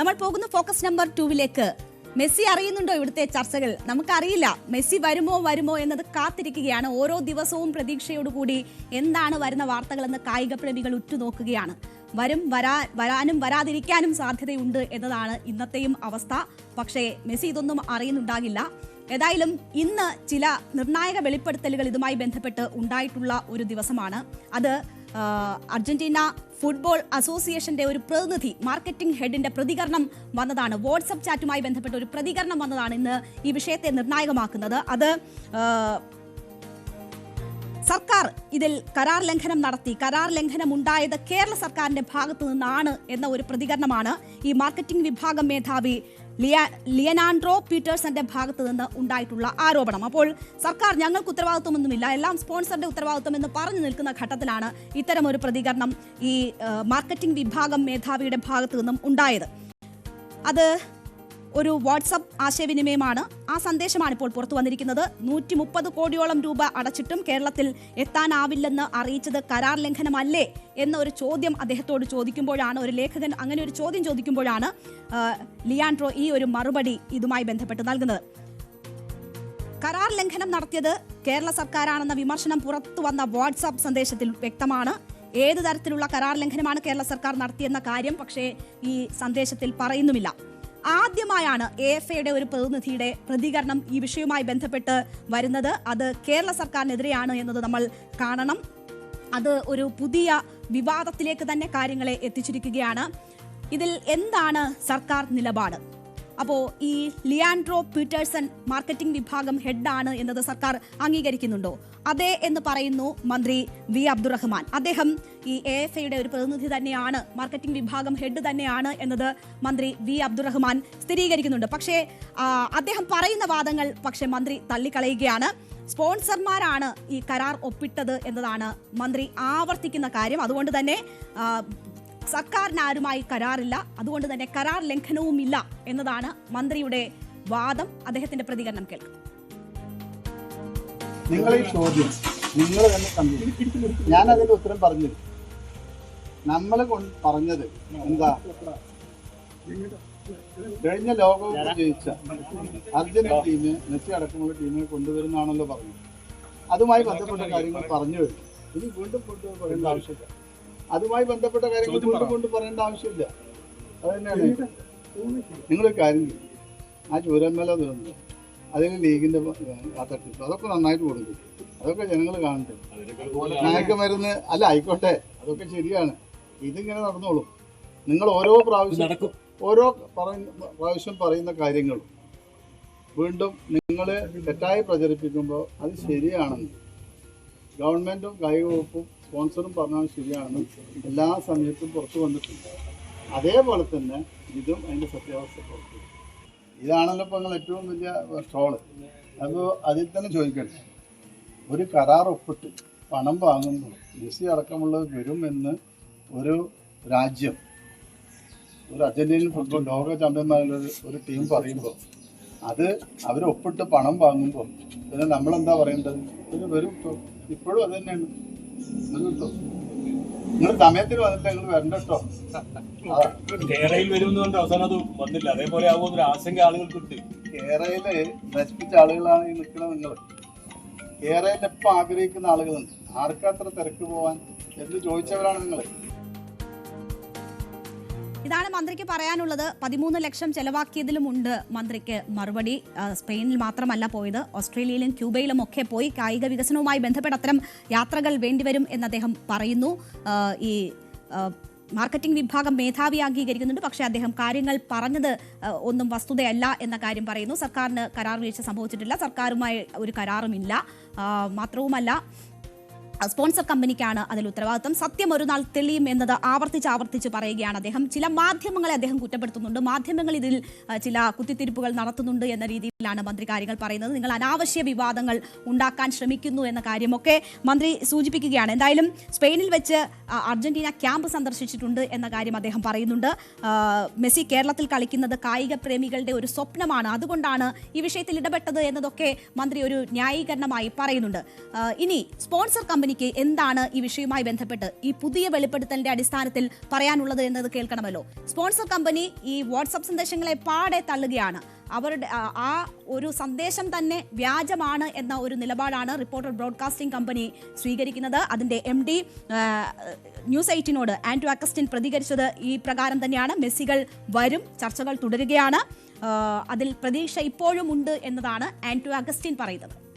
നമ്മൾ പോകുന്ന focus number ടൂവിലേക്ക്. Messi അറിയുന്നുണ്ടോ ഇവിടുത്തെ ചർച്ചകൾ? നമുക്കറിയില്ല. മെസ്സി വരുമോ വരുമോ എന്നത് കാത്തിരിക്കുകയാണ്. ഓരോ ദിവസവും പ്രതീക്ഷയോടുകൂടി എന്താണ് വരുന്ന വാർത്തകളെന്ന് കായിക പ്രേമികൾ ഉറ്റുനോക്കുകയാണ്. വരും വരാ വരാനും വരാതിരിക്കാനും സാധ്യതയുണ്ട് എന്നതാണ് ഇന്നത്തെയും അവസ്ഥ. പക്ഷേ മെസ്സി ഇതൊന്നും അറിയുന്നുണ്ടാകില്ല. ഏതായാലും ഇന്ന് ചില നിർണായക വെളിപ്പെടുത്തലുകൾ ഇതുമായി ബന്ധപ്പെട്ട് ഉണ്ടായിട്ടുള്ള ഒരു ദിവസമാണ്. അത് അർജന്റീന ഫുട്ബോൾ അസോസിയേഷന്റെ ഒരു പ്രതിനിധി മാർക്കറ്റിംഗ് ഹെഡിന്റെ പ്രതികരണം വന്നതാണ്. വാട്സപ്പ് ചാറ്റുമായി ബന്ധപ്പെട്ട ഒരു പ്രതികരണം വന്നതാണ് ഇന്ന് ഈ വിഷയത്തെ നിർണായകമാക്കുന്നത്. അത് സർക്കാർ ഇതിൽ കരാർ ലംഘനം നടത്തി. കരാർ ലംഘനം ഉണ്ടായത് കേരള സർക്കാരിന്റെ ഭാഗത്തു നിന്നാണ് എന്ന ഒരു പ്രതികരണമാണ് ഈ മാർക്കറ്റിംഗ് വിഭാഗം മേധാവി ലിയനാൻഡ്രോ പീറ്റേഴ്സന്റെ ഭാഗത്ത് നിന്ന് ഉണ്ടായിട്ടുള്ള ആരോപണം. അപ്പോൾ സർക്കാർ ഞങ്ങൾക്ക് ഉത്തരവാദിത്വമൊന്നുമില്ല. എല്ലാം സ്പോൺസറുടെ ഉത്തരവാദിത്വം എന്ന് പറഞ്ഞു നിൽക്കുന്ന ഘട്ടത്തിലാണ് ഇത്തരം ഒരു പ്രതികരണം ഈ മാർക്കറ്റിംഗ് വിഭാഗം മേധാവിയുടെ ഭാഗത്തു നിന്നും ഉണ്ടായത്. അത് ഒരു വാട്സപ്പ് ആശയവിനിമയമാണ്. ആ സന്ദേശമാണ് ഇപ്പോൾ പുറത്തു വന്നിരിക്കുന്നത്. നൂറ്റി മുപ്പത് കോടിയോളം രൂപ അടച്ചിട്ടും കേരളത്തിൽ എത്താനാവില്ലെന്ന് അറിയിച്ചത് കരാർ ലംഘനമല്ലേ എന്ന ഒരു ചോദ്യം അദ്ദേഹത്തോട് ചോദിക്കുമ്പോഴാണ് ഒരു ലേഖകൻ അങ്ങനെ ഒരു ചോദ്യം ചോദിക്കുമ്പോഴാണ് ലിയാൻഡ്രോ ഈ ഒരു മറുപടി ഇതുമായി ബന്ധപ്പെട്ട് നൽകുന്നത്. കരാർ ലംഘനം നടത്തിയത് കേരള സർക്കാരാണെന്ന വിമർശനം പുറത്തു വന്ന വാട്സാപ്പ് സന്ദേശത്തിൽ വ്യക്തമാണ്. ഏത് തരത്തിലുള്ള കരാർ ലംഘനമാണ് കേരള സർക്കാർ നടത്തിയെന്ന കാര്യം പക്ഷേ ഈ സന്ദേശത്തിൽ പറയുന്നുമില്ല. ആദ്യമായാണ് എ എഫ് എയുടെ ഒരു പ്രതിനിധിയുടെ പ്രതികരണം ഈ വിഷയവുമായി ബന്ധപ്പെട്ട് വരുന്നത്. അത് കേരള സർക്കാരിനെതിരെയാണ് എന്നത് നമ്മൾ കാണണം. അത് ഒരു പുതിയ വിവാദത്തിലേക്ക് തന്നെ കാര്യങ്ങളെ എത്തിച്ചിരിക്കുകയാണ്. ഇതിൽ എന്താണ് സർക്കാർ നിലപാട്? അപ്പോൾ ഈ ലിയാൻഡ്രോ പീറ്റേഴ്സൺ മാർക്കറ്റിംഗ് വിഭാഗം ഹെഡാണ് എന്നത് സർക്കാർ അംഗീകരിക്കുന്നുണ്ടോ? അതെ എന്ന് പറയുന്നു മന്ത്രി വി അബ്ദുറഹ്മാൻ. അദ്ദേഹം ഈ എ എഫ് ഐയുടെ ഒരു പ്രതിനിധി തന്നെയാണ് മാർക്കറ്റിംഗ് വിഭാഗം ഹെഡ് തന്നെയാണ് എന്നത് മന്ത്രി വി അബ്ദുറഹ്മാൻ സ്ഥിരീകരിക്കുന്നുണ്ട്. പക്ഷേ അദ്ദേഹം പറയുന്ന വാദങ്ങൾ പക്ഷേ മന്ത്രി തള്ളിക്കളയുകയാണ്. സ്പോൺസർമാരാണ് ഈ കരാർ ഒപ്പിട്ടത് എന്നതാണ് മന്ത്രി ആവർത്തിക്കുന്ന കാര്യം. അതുകൊണ്ട് തന്നെ സർക്കാരിന് ആരുമായി കരാറില്ല. അതുകൊണ്ട് തന്നെ കരാർ ലംഘനവുമില്ല എന്നതാണ് മന്ത്രിയുടെ വാദം. അദ്ദേഹത്തിന്റെ പ്രതികരണം കേൾക്കും. നിങ്ങൾ ഈ ചോദ്യം നിങ്ങൾ തന്നെ കണ്ടു. ഞാൻ അതിന്റെ ഉത്തരം പറഞ്ഞു. നമ്മൾ പറഞ്ഞത് എന്താ? കഴിഞ്ഞ ലോകകപ്പ് ജയിച്ച അർജന്റീന ടീമിനെ മെസ്സി അടക്കമുള്ള ടീമിനെ കൊണ്ടുവരുന്നാണല്ലോ പറഞ്ഞത്. അതുമായി ബന്ധപ്പെട്ട കാര്യങ്ങൾ പറഞ്ഞു വരും ഇനി വീണ്ടും കൊണ്ടുവരേണ്ട പറയേണ്ട ആവശ്യമില്ല. അതുമായി ബന്ധപ്പെട്ട കാര്യങ്ങൾ കൊണ്ട് കൊണ്ട് പറയേണ്ട ആവശ്യമില്ല. അത് തന്നെയാണ് നിങ്ങൾ കാര്യം ആ ചൂരന്മല ദുരന്തം അതിന് ലീഗിന്റെ ആ തട്ടിപ്പ്. അതൊക്കെ നന്നായിട്ട് കൊടുക്കും. അതൊക്കെ ജനങ്ങൾ കാണട്ടെ. മയക്കുമരുന്ന് അല്ല ആയിക്കോട്ടെ. അതൊക്കെ ശരിയാണ്. ഇതിങ്ങനെ നടന്നോളും. നിങ്ങൾ ഓരോ പ്രാവശ്യം ഓരോ പ്രാവശ്യം പറയുന്ന കാര്യങ്ങളും വീണ്ടും നിങ്ങൾ തെറ്റായി പ്രചരിപ്പിക്കുമ്പോൾ അത് ശരിയാണെന്ന്. ഗവൺമെന്റും കായിക വകുപ്പും സ്പോൺസറും പറഞ്ഞാൽ ശരിയാണ്. എല്ലാ സമയത്തും പുറത്തു വന്നിട്ടുണ്ട്. അതേപോലെ തന്നെ ഇതും അതിന്റെ സത്യാവസ്ഥ പുറത്തു. ഇതാണല്ലോ ഇപ്പോൾ നിങ്ങൾ ഏറ്റവും വലിയ ട്രോൾ അപ്പോൾ അതിൽ തന്നെ ചോദിക്കട്ടെ. ഒരു കരാർ ഒപ്പിട്ട് പണം വാങ്ങുമ്പോൾ മെസ്സി അടക്കമുള്ളത് വരുമെന്ന് ഒരു രാജ്യം ഒരു അർജന്റീനൻ ഫുട്ബോൾ ലോക ചാമ്പ്യന്മാരുടെ ഒരു- ടീം പറയുമ്പോൾ അത് അവർ ഒപ്പിട്ട് പണം വാങ്ങുമ്പോൾ പിന്നെ നമ്മളെന്താ പറയേണ്ടത്? ഇത് വരും ഇപ്പോഴും അത് തന്നെയാണ്. നിങ്ങൾ സമയത്തിന് വന്നിട്ട് നിങ്ങൾ വരണ്ട കേട്ടോ കേരളയിൽ വരുമെന്നുകൊണ്ട് അവസാനം അത് വന്നില്ല. അതേപോലെ ആകുമെന്നൊരു ആശങ്ക ആളുകൾക്കുണ്ട്. കേരളയിൽ നശിപ്പിച്ച ആളുകളാണ് ഈ നിൽക്കുന്നത് നിങ്ങൾ കേരളയിൽ എപ്പം ആഗ്രഹിക്കുന്ന ആളുകളുണ്ട്? ആർക്കത്ര തിരക്ക് പോവാൻ? എന്ന് ചോദിച്ചവരാണ് നിങ്ങൾ ഇതാണ് മന്ത്രിക്ക് പറയാനുള്ളത്. പതിമൂന്ന് ലക്ഷം ചെലവാക്കിയതിലുമുണ്ട് മന്ത്രിക്ക് മറുപടി. സ്പെയിനിൽ മാത്രമല്ല പോയത്. ഓസ്ട്രേലിയയിലും ക്യൂബയിലും ഒക്കെ പോയി കായിക വികസനവുമായി ബന്ധപ്പെട്ട അത്തരം യാത്രകൾ വേണ്ടിവരും എന്ന് അദ്ദേഹം പറയുന്നു. ഈ മാർക്കറ്റിംഗ് വിഭാഗം മേധാവി അംഗീകരിക്കുന്നുണ്ട്. പക്ഷേ അദ്ദേഹം കാര്യങ്ങൾ പറഞ്ഞത് ഒന്നും വസ്തുതയല്ല എന്ന കാര്യം പറയുന്നു. സർക്കാരിന് കരാർ വീഴ്ച സംഭവിച്ചിട്ടില്ല. സർക്കാരുമായി ഒരു കരാറുമില്ല. മാത്രവുമല്ല സ്പോൺസർ കമ്പനിക്കാണ് അതിൽ ഉത്തരവാദിത്തം സത്യം ഒരു നാൾ തെളിയും എന്നത് ആവർത്തിച്ച് ആവർത്തിച്ച് പറയുകയാണ് അദ്ദേഹം. ചില മാധ്യമങ്ങളെ അദ്ദേഹം കുറ്റപ്പെടുത്തുന്നുണ്ട്. മാധ്യമങ്ങൾ ഇതിൽ ചില കുത്തിത്തിരിപ്പുകൾ നടത്തുന്നുണ്ട് എന്ന രീതിയിലാണ് മന്ത്രി കാര്യങ്ങൾ പറയുന്നത്. നിങ്ങൾ അനാവശ്യ വിവാദങ്ങൾ ഉണ്ടാക്കാൻ ശ്രമിക്കുന്നു എന്ന കാര്യമൊക്കെ മന്ത്രി സൂചിപ്പിക്കുകയാണ്. എന്തായാലും സ്പെയിനിൽ വെച്ച് അർജന്റീന ക്യാമ്പ് സന്ദർശിച്ചിട്ടുണ്ട് എന്ന കാര്യം അദ്ദേഹം പറയുന്നുണ്ട്. മെസ്സി കേരളത്തിൽ കളിക്കുന്നത് കായിക പ്രേമികളുടെ ഒരു സ്വപ്നമാണ്. അതുകൊണ്ടാണ് ഈ വിഷയത്തിൽ ഇടപെട്ടത് എന്നതൊക്കെ മന്ത്രി ഒരു ന്യായീകരണമായി പറയുന്നുണ്ട്. ഇനി സ്പോൺസർ കമ്പനി കമ്പനിക്ക് എന്താണ് ഈ വിഷയവുമായി ബന്ധപ്പെട്ട് ഈ പുതിയ വെളിപ്പെടുത്തലിന്റെ അടിസ്ഥാനത്തിൽ പറയാനുള്ളത് എന്നത് കേൾക്കണമല്ലോ. സ്പോൺസർ കമ്പനി ഈ വാട്സപ്പ് സന്ദേശങ്ങളെ പാടെ തള്ളുകയാണ്. അവരുടെ ആ- ഒരു സന്ദേശം തന്നെ വ്യാജമാണ് എന്ന ഒരു നിലപാടാണ് റിപ്പോർട്ടർ ബ്രോഡ്കാസ്റ്റിംഗ് കമ്പനി സ്വീകരിക്കുന്നത്. അതിന്റെ എം ഡി ന്യൂസ് എയ്റ്റിനോട് ആൻഡ്രു അഗസ്റ്റിൻ പ്രതികരിച്ചത് ഈ പ്രകാരം തന്നെയാണ്. മെസ്സികൾ വരും ചർച്ചകൾ തുടരുകയാണ്. അതിൽ പ്രതീക്ഷ ഇപ്പോഴും ഉണ്ട് എന്നതാണ് ആൻഡ്രു അഗസ്റ്റിൻ പറയുന്നത്.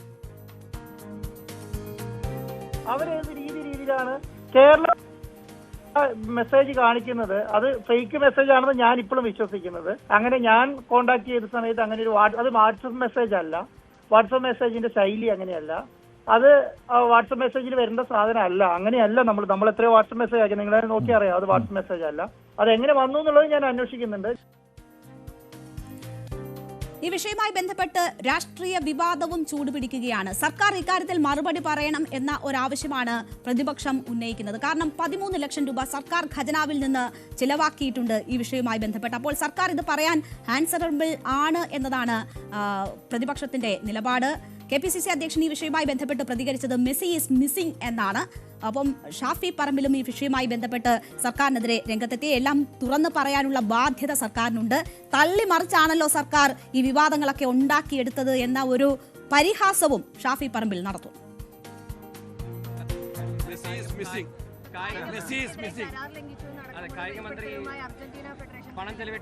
അവരേത് രീതി രീതിയിലാണ് കേരള മെസ്സേജ് കാണിക്കുന്നത്. അത് ഫേക്ക് മെസ്സേജ് ആണെന്ന് ഞാൻ ഇപ്പോഴും വിശ്വസിക്കുന്നത്. അങ്ങനെ ഞാൻ കോണ്ടാക്ട് ചെയ്ത സമയത്ത് അങ്ങനെ ഒരു അത് വാട്സപ്പ് മെസ്സേജ് അല്ല. വാട്സപ്പ് മെസ്സേജിന്റെ ശൈലി അങ്ങനെയല്ല. അത് വാട്സപ്പ് മെസ്സേജിൽ വരേണ്ട സാധനം അല്ല. അങ്ങനെയല്ല നമ്മൾ നമ്മൾ എത്രയോ വാട്സപ്പ് മെസ്സേജ് ആക്കി നിങ്ങളെ നോക്കി അറിയാം അത് വാട്സപ്പ് മെസ്സേജ് അല്ല. അത് എങ്ങനെ വന്നു എന്നുള്ളത് ഞാൻ അന്വേഷിക്കുന്നുണ്ട്. ഈ വിഷയവുമായി ബന്ധപ്പെട്ട് രാഷ്ട്രീയ വിവാദവും ചൂടുപിടിക്കുകയാണ്. സർക്കാർ ഇക്കാര്യത്തിൽ മറുപടി പറയണം എന്ന ഒരാവശ്യമാണ് പ്രതിപക്ഷം ഉന്നയിക്കുന്നത്. കാരണം പതിമൂന്ന് ലക്ഷം രൂപ സർക്കാർ ഖജനാവിൽ നിന്ന് ചിലവാക്കിയിട്ടുണ്ട് ഈ വിഷയവുമായി ബന്ധപ്പെട്ട്. അപ്പോൾ സർക്കാർ ഇത് പറയാൻ ആൻസറബിൾ ആണ് എന്നതാണ് പ്രതിപക്ഷത്തിന്റെ നിലപാട്. കെ പി സി സി അധ്യക്ഷൻ ഈ വിഷയവുമായി ബന്ധപ്പെട്ട് പ്രതികരിച്ചത് മെസ്സി ഈസ് മിസ്സിംഗ് എന്നാണ്. അപ്പം ഷാഫി പറമ്പിലും ഈ വിഷയവുമായി ബന്ധപ്പെട്ട് സർക്കാരിനെതിരെ രംഗത്തെത്തി. എല്ലാം തുറന്നു പറയാനുള്ള ബാധ്യത സർക്കാരിനുണ്ട്. തള്ളി മറിച്ചാണല്ലോ സർക്കാർ ഈ വിവാദങ്ങളൊക്കെ ഉണ്ടാക്കിയെടുത്തത് എന്ന ഒരു പരിഹാസവും ഷാഫി പറമ്പിൽ നടത്തും.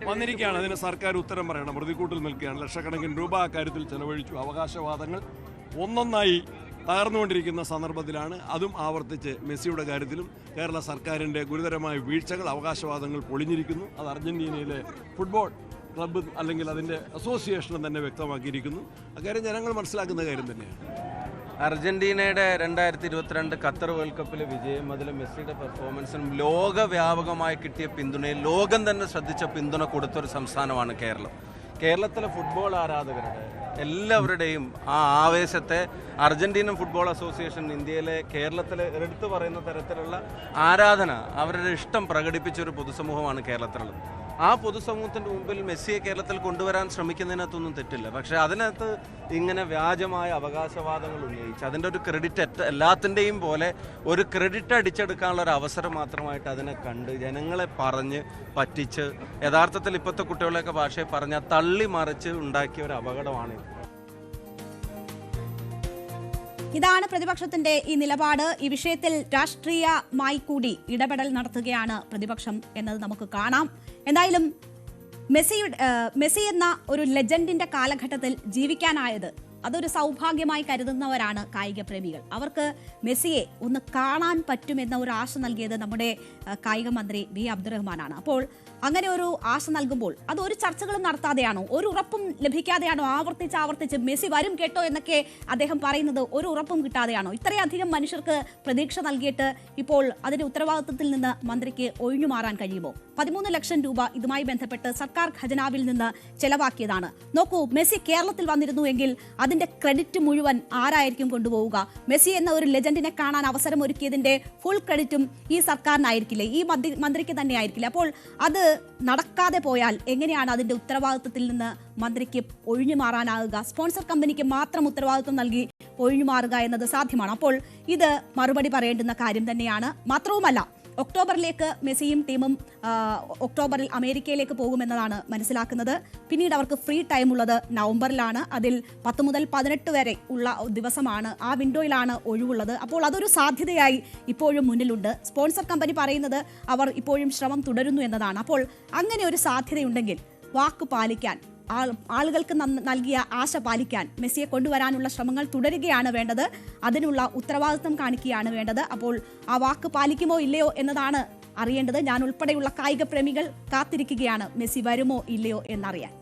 വന്നിരിക്കുകയാണ്. അതിന് സർക്കാർ ഉത്തരം പറയണം. പ്രതിക്കൂട്ടിൽ നിൽക്കുകയാണ്. ലക്ഷക്കണക്കിന് രൂപ അക്കാര്യത്തിൽ ചെലവഴിച്ചു. അവകാശവാദങ്ങൾ ഒന്നൊന്നായി തകർന്നുകൊണ്ടിരിക്കുന്ന സന്ദർഭത്തിലാണ്. അതും ആവർത്തിച്ച് മെസ്സിയുടെ കാര്യത്തിലും കേരള സർക്കാരിന്റെ ഗുരുതരമായ വീഴ്ചകൾ അവകാശവാദങ്ങൾ പൊളിഞ്ഞിരിക്കുന്നു. അത് അർജന്റീനയിലെ ഫുട്ബോൾ ക്ലബ്ബ് അല്ലെങ്കിൽ അതിന്റെ അസോസിയേഷനും തന്നെ വ്യക്തമാക്കിയിരിക്കുന്നു. അക്കാര്യം ജനങ്ങൾ മനസ്സിലാക്കുന്ന കാര്യം തന്നെയാണ്. അർജന്റീനയുടെ രണ്ടായിരത്തി ഇരുപത്തിരണ്ട് ഖത്തർ വേൾഡ് കപ്പിലെ വിജയം അതിൽ മെസ്സിയുടെ പെർഫോമൻസിനും ലോകവ്യാപകമായി കിട്ടിയ പിന്തുണയിൽ ലോകം തന്നെ ശ്രദ്ധിച്ച പിന്തുണ കൊടുത്തൊരു സംസ്ഥാനമാണ് കേരളം. കേരളത്തിലെ ഫുട്ബോൾ ആരാധകരുടെ എല്ലാവരുടെയും ആ ആവേശത്തെ അർജന്റീനൻ ഫുട്ബോൾ അസോസിയേഷൻ ഇന്ത്യയിലെ കേരളത്തിലെ എടുത്തു പറയുന്ന തരത്തിലുള്ള ആരാധന അവരുടെ ഇഷ്ടം പ്രകടിപ്പിച്ച ഒരു പൊതുസമൂഹമാണ് കേരളത്തിലുള്ളത്. ആ പൊതുസമൂഹത്തിന്റെ മുമ്പിൽ മെസ്സിയെ കേരളത്തിൽ കൊണ്ടുവരാൻ ശ്രമിക്കുന്നതിനകത്തൊന്നും തെറ്റില്ല. പക്ഷെ അതിനകത്ത് ഇങ്ങനെ വ്യാജമായ അവകാശവാദങ്ങൾ ഉന്നയിച്ച് അതിന്റെ ഒരു ക്രെഡിറ്റ് എല്ലാത്തിന്റെയും പോലെ ഒരു ക്രെഡിറ്റ് അടിച്ചെടുക്കാനുള്ള ഒരു അവസരം മാത്രമായിട്ട് അതിനെ കണ്ട് ജനങ്ങളെ പറഞ്ഞ് പറ്റിച്ച് യഥാർത്ഥത്തിൽ ഇപ്പോഴത്തെ കുട്ടികളെയൊക്കെ ഭാഷയെ പറഞ്ഞാൽ തള്ളി മറിച്ച് ഉണ്ടാക്കിയ ഒരു അപകടമാണ് ഇതാണ് പ്രതിപക്ഷത്തിന്റെ ഈ നിലപാട്. ഈ വിഷയത്തിൽ രാഷ്ട്രീയമായി കൂടി ഇടപെടൽ നടത്തുകയാണ് പ്രതിപക്ഷം എന്നത് നമുക്ക് കാണാം. എന്തായാലും മെസ്സിയുടെ മെസ്സി എന്ന ഒരു ലെജൻഡിന്റെ കാലഘട്ടത്തിൽ ജീവിക്കാനായത് അതൊരു സൗഭാഗ്യമായി കരുതുന്നവരാണ് കായിക പ്രേമികൾ. അവർക്ക് മെസ്സിയെ ഒന്ന് കാണാൻ പറ്റുമെന്ന ഒരു ആശ നൽകിയത് നമ്മുടെ കായിക മന്ത്രി വി. അബ്ദുറഹ്മാനാണ്. അപ്പോൾ അങ്ങനെ ഒരു ആശ നൽകുമ്പോൾ അത് ഒരു ചർച്ചകളും നടത്താതെയാണോ? ഒരു ഉറപ്പും ലഭിക്കാതെയാണോ? ആവർത്തിച്ച് ആവർത്തിച്ച് മെസ്സി വരും കേട്ടോ എന്നൊക്കെ അദ്ദേഹം പറയുന്നത് ഒരു ഉറപ്പും കിട്ടാതെയാണോ? ഇത്രയധികം മനുഷ്യർക്ക് പ്രതീക്ഷ നൽകിയിട്ട് ഇപ്പോൾ അതിന്റെ ഉത്തരവാദിത്വത്തിൽ നിന്ന് മന്ത്രിക്ക് ഒഴിഞ്ഞു മാറാൻ കഴിയുമോ? പതിമൂന്ന് ലക്ഷം രൂപ ഇതുമായി ബന്ധപ്പെട്ട് സർക്കാർ ഖജനാവിൽ നിന്ന് ചെലവാക്കിയതാണ്. നോക്കൂ മെസ്സി കേരളത്തിൽ വന്നിരുന്നു എങ്കിൽ അതിന്റെ ക്രെഡിറ്റ് മുഴുവൻ ആരായിരിക്കും കൊണ്ടുപോവുക? മെസ്സി എന്ന ഒരു ലെജൻഡിനെ കാണാൻ അവസരം ഒരുക്കിയതിന്റെ ഫുൾ ക്രെഡിറ്റും ഈ സർക്കാരിനായിരിക്കില്ലേ? ഈ മന്ത്രിക്ക് തന്നെ ആയിരിക്കില്ല അപ്പോൾ അത് നടക്കാതെ പോയാൽ എങ്ങനെയാണ് അതിന്റെ ഉത്തരവാദിത്വത്തിൽ നിന്ന് മന്ത്രിക്ക് ഒഴിഞ്ഞു മാറാനാകുക? സ്പോൺസർ കമ്പനിക്ക് മാത്രം ഉത്തരവാദിത്വം നൽകി ഒഴിഞ്ഞു മാറുക എന്നത് സാധ്യമാണ്. അപ്പോൾ ഇത് മറുപടി പറയേണ്ടുന്ന കാര്യം തന്നെയാണ്. മാത്രവുമല്ല ഒക്ടോബറിലേക്ക് മെസ്സിയും ടീമും ഒക്ടോബറിൽ അമേരിക്കയിലേക്ക് പോകുമെന്നതാണ് മനസ്സിലാക്കുന്നത്. പിന്നീട് അവർക്ക് ഫ്രീ ടൈം ഉള്ളത് നവംബറിലാണ്. അതിൽ പത്ത് മുതൽ പതിനെട്ട് വരെ ഉള്ള ദിവസമാണ്. ആ വിൻഡോയിലാണ് ഒഴിവുള്ളത്. അപ്പോൾ അതൊരു സാധ്യതയായി ഇപ്പോഴും മുന്നിലുണ്ട്. സ്പോൺസർ കമ്പനി പറയുന്നത് അവർ ഇപ്പോഴും ശ്രമം തുടരുന്നു എന്നതാണ്. അപ്പോൾ അങ്ങനെ ഒരു സാധ്യതയുണ്ടെങ്കിൽ വാക്ക് പാലിക്കാൻ ആളുകൾക്ക് നൽകിയ ആശ പാലിക്കാൻ മെസ്സിയെ കൊണ്ടുവരാനുള്ള ശ്രമങ്ങൾ തുടരുകയാണ് വേണ്ടത്. അതിനുള്ള ഉത്തരവാദിത്വം കാണിക്കുകയാണ് വേണ്ടത്. അപ്പോൾ ആ വാക്ക് പാലിക്കുമോ ഇല്ലയോ എന്നതാണ് അറിയേണ്ടത്. ഞാൻ ഉൾപ്പെടെയുള്ള കായിക പ്രേമികൾ കാത്തിരിക്കുകയാണ്. മെസ്സി വരുമോ ഇല്ലയോ എന്നറിയാൻ.